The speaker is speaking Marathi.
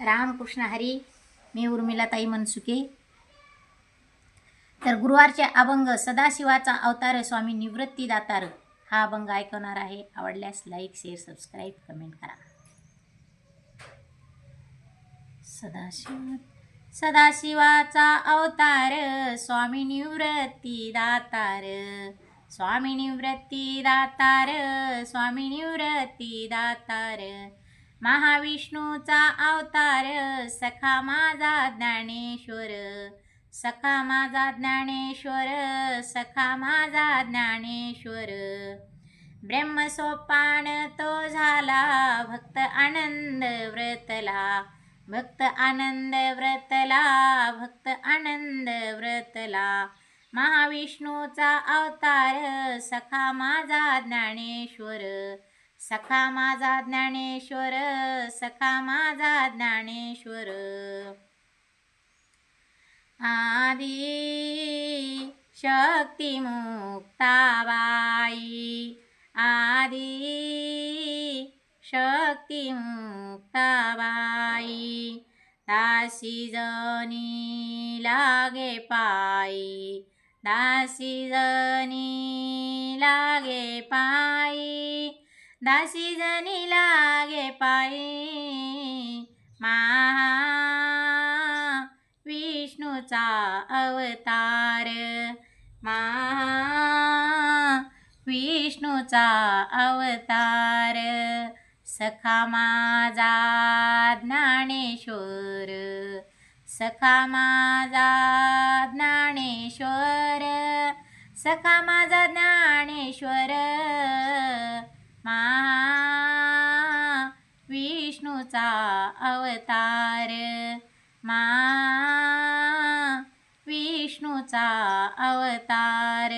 रामकृष्ण हरी मी उर्मिलाताई मनसुके तर गुरुवारचे अभंग सदाशिवाचा अवतार स्वामी निवृत्ती दातार हा अभंग ऐकवणार आहे. आवडल्यास लाईक शेअर सबस्क्राईब कमेंट करा. सदाशिव सदाशिवाचा अवतार स्वामी निवृत्ती दातार स्वामी निवृत्ती दातार स्वामी निवृत्ती दातार महाविष्णूचा अवतार सखा माझा ज्ञानेश्वर. सखा माझा ज्ञानेश्वर सखा माझा ज्ञानेश्वर. ब्रह्मसोपान तो झाला भक्त आनंद व्रतला. भक्त आनंद व्रतला भक्त आनंद व्रतला. महाविष्णूचा अवतार सखा माझा ज्ञानेश्वर. सखा माझा ज्ञानेश्वर सखा माझा ज्ञानेश्वर. आदि शक्ती मुक्ताबाई आदी शक्ती मुक्ताबाई दासी जनी लागे पायी दासी जनी लागे पायी. दासी जनी लागे पायी महा विष्णूचा अवतार महा विष्णूचा अवतार सखा माझा ज्ञानेश्वर सखा माझा ज्ञानेश्वर सखा माझा ज्ञानेश्वर विष्णूचा अवतार. मा विष्णूचा अवतार.